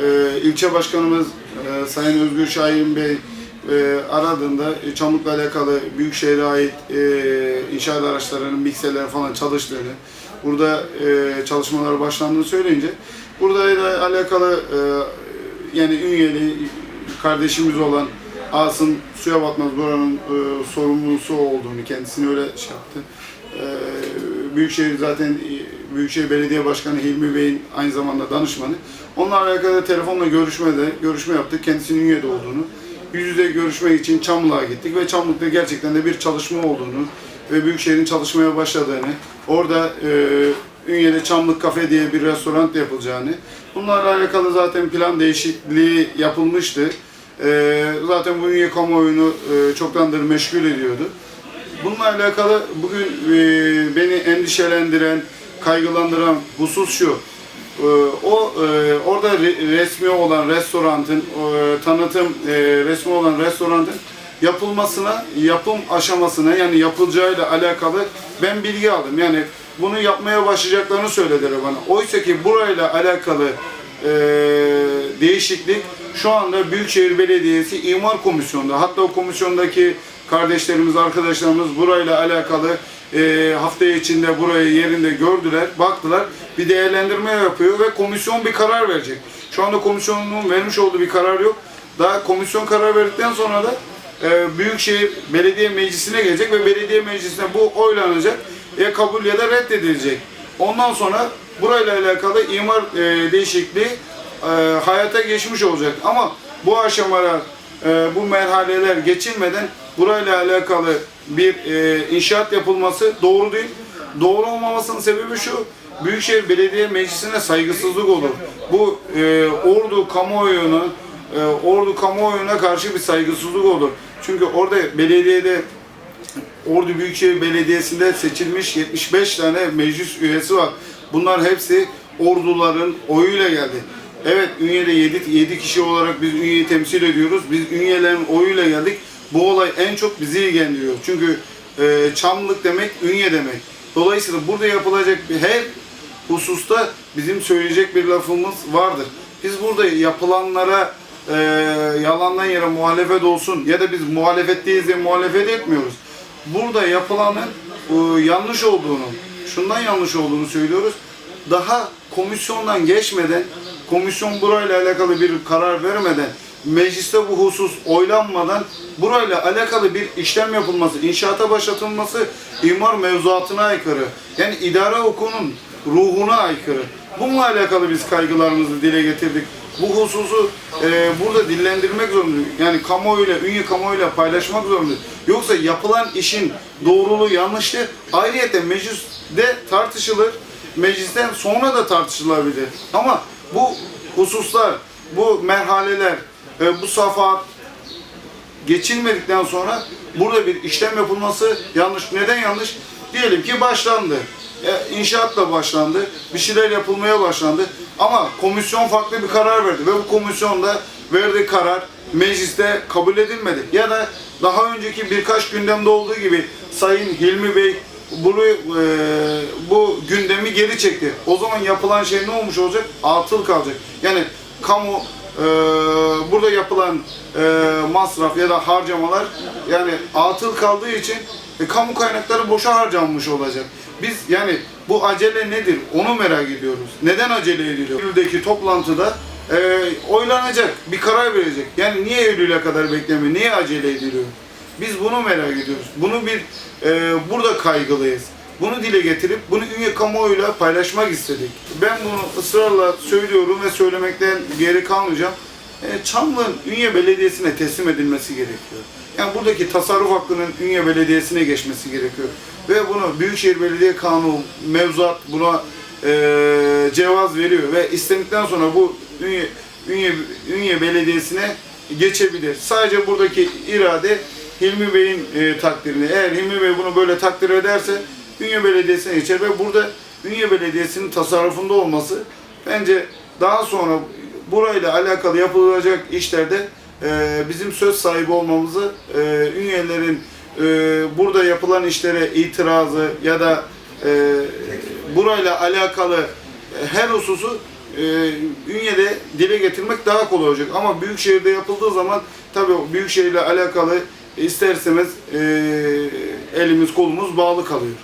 Ee, ilçe başkanımız e, Sayın Özgür Şahin Bey e, aradığında e, Çamlık'la alakalı Büyükşehir'e ait e, inşaat araçlarının mikserler falan çalıştığını, burada çalışmalar başlandığını söyleyince burada da alakalı e, yani Ünyeli kardeşimiz olan Asım Suya Batmaz buranın sorumlusu olduğunu kendisini öyle şey yaptı. Büyükşehir zaten Büyükşehir Belediye Başkanı Hilmi Bey'in aynı zamanda danışmanı. Onunla alakalı telefonla görüşmede görüşme yaptık. Kendisinin Ünye'de olduğunu. Yüz yüze görüşmek için Çamlık'a gittik ve Çamlık'ta gerçekten de bir çalışma olduğunu ve Büyükşehir'in çalışmaya başladığını, orada e, Ünye'de Çamlık Kafe diye bir restoran yapılacağını, bunlarla alakalı zaten plan değişikliği yapılmıştı. E, zaten bu Ünye kamuoyunu e, çoktandır meşgul ediyordu. Bununla alakalı bugün e, beni endişelendiren, kaygılandıran husus şu. E, o e, orada re- resmi olan restoranın, e, tanıtım e, resmi olan restoranın yapılmasına, yapım aşamasına yani yapılacağıyla alakalı ben bilgi aldım. Yani bunu yapmaya başlayacaklarını söylediler bana. Oysa ki burayla alakalı değişiklik şu anda Büyükşehir Belediyesi İmar Komisyonu'nda. Hatta o komisyondaki kardeşlerimiz, arkadaşlarımız burayla alakalı e, hafta içinde burayı yerinde gördüler, baktılar. Bir değerlendirme yapıyor ve komisyon bir karar verecek. Şu anda komisyonun vermiş olduğu bir karar yok. Daha komisyon karar verdikten sonra da e, Büyükşehir Belediye Meclisi'ne gelecek ve belediye meclisine bu oylanacak. Ya kabul ya da reddedilecek. Ondan sonra burayla alakalı imar e, değişikliği e, hayata geçmiş olacak. Ama bu aşamalar, e, bu merhaleler geçilmeden burayla alakalı bir e, inşaat yapılması doğru değil. Doğru olmamasının sebebi şu, Büyükşehir Belediye Meclisi'ne saygısızlık olur. Bu e, Ordu kamuoyuna, e, Ordu kamuoyuna karşı bir saygısızlık olur. Çünkü orada belediyede Ordu Büyükşehir Belediyesi'nde seçilmiş 75 tane meclis üyesi var. Bunlar hepsi orduların oyuyla geldi. Evet Ünye'de 7, 7 kişi olarak biz Ünye'yi temsil ediyoruz. Biz Ünyelerin oyuyla geldik. Bu olay en çok bizi ilgilendiriyor. Çünkü e, Çamlık demek Ünye demek. Dolayısıyla burada yapılacak her hususta bizim söyleyecek bir lafımız vardır. Biz burada yapılanlara e, yalandan yere muhalefet olsun ya da biz muhalefetteyiz diye muhalefet etmiyoruz. Burada yapılanın e, yanlış olduğunu, şundan yanlış olduğunu söylüyoruz. Daha komisyondan geçmeden, komisyon burayla alakalı bir karar vermeden, mecliste bu husus oylanmadan burayla alakalı bir işlem yapılması, inşaata başlatılması imar mevzuatına aykırı. Yani idare hukukunun ruhuna aykırı. Bununla alakalı biz kaygılarımızı dile getirdik. Bu hususu e, burada dillendirmek zorundayız. Yani kamuoyuyla, ünye kamuoyuyla paylaşmak zorundayız. Yoksa yapılan işin doğruluğu yanlışlığı ayrıyeten mecliste tartışılır. Meclisten sonra da tartışılabilir. Ama bu hususlar, bu merhaleler, e, bu safha geçilmedikten sonra burada bir işlem yapılması yanlış. Neden yanlış? Diyelim ki başlandı. E, inşaatla başlandı. Bir şeyler yapılmaya başlandı. Ama komisyon farklı bir karar verdi. Ve bu komisyonda verdiği karar mecliste kabul edilmedi. Ya da daha önceki birkaç gündemde olduğu gibi Sayın Hilmi Bey bunu e, bu gündemi geri çekti. O zaman yapılan şey ne olmuş olacak? Atıl kalacak. Yani kamu e, burada yapılan e, masraf ya da harcamalar yani atıl kaldığı için e, kamu kaynakları boşa harcanmış olacak. Biz yani bu acele nedir? Onu merak ediyoruz. Neden acele ediliyor? Eylül'deki toplantıda e, oylanacak, bir karar verecek. Yani niye Eylül'e kadar beklemiyor? Niye acele ediliyor? Biz bunu merak ediyoruz. Bunu bir e, burada kaygılıyız. Bunu dile getirip bunu Ünye kamuoyuyla paylaşmak istedik. Ben bunu ısrarla söylüyorum ve söylemekten geri kalmayacağım. E, Çamlı'nın Ünye Belediyesi'ne teslim edilmesi gerekiyor. Yani buradaki tasarruf hakkının Ünye Belediyesi'ne geçmesi gerekiyor. Ve bunu Büyükşehir Belediye Kanunu, mevzuat buna e, cevaz veriyor ve istedikten sonra bu Ünye, Ünye, Ünye Belediyesi'ne geçebilir. Sadece buradaki irade Hilmi Bey'in e, takdirini. Eğer Hilmi Bey bunu böyle takdir ederse Ünye Belediyesi'ne geçer ve burada Ünye Belediyesi'nin tasarrufunda olması bence daha sonra burayla alakalı yapılacak işlerde e, bizim söz sahibi olmamızı e, Ünyelerin e, burada yapılan işlere itirazı ya da e, burayla alakalı her hususu e, Ünye'de dile getirmek daha kolay olacak. Ama büyük şehirde yapıldığı zaman tabii o büyük şehirle alakalı ister e, elimiz kolumuz bağlı kalıyor.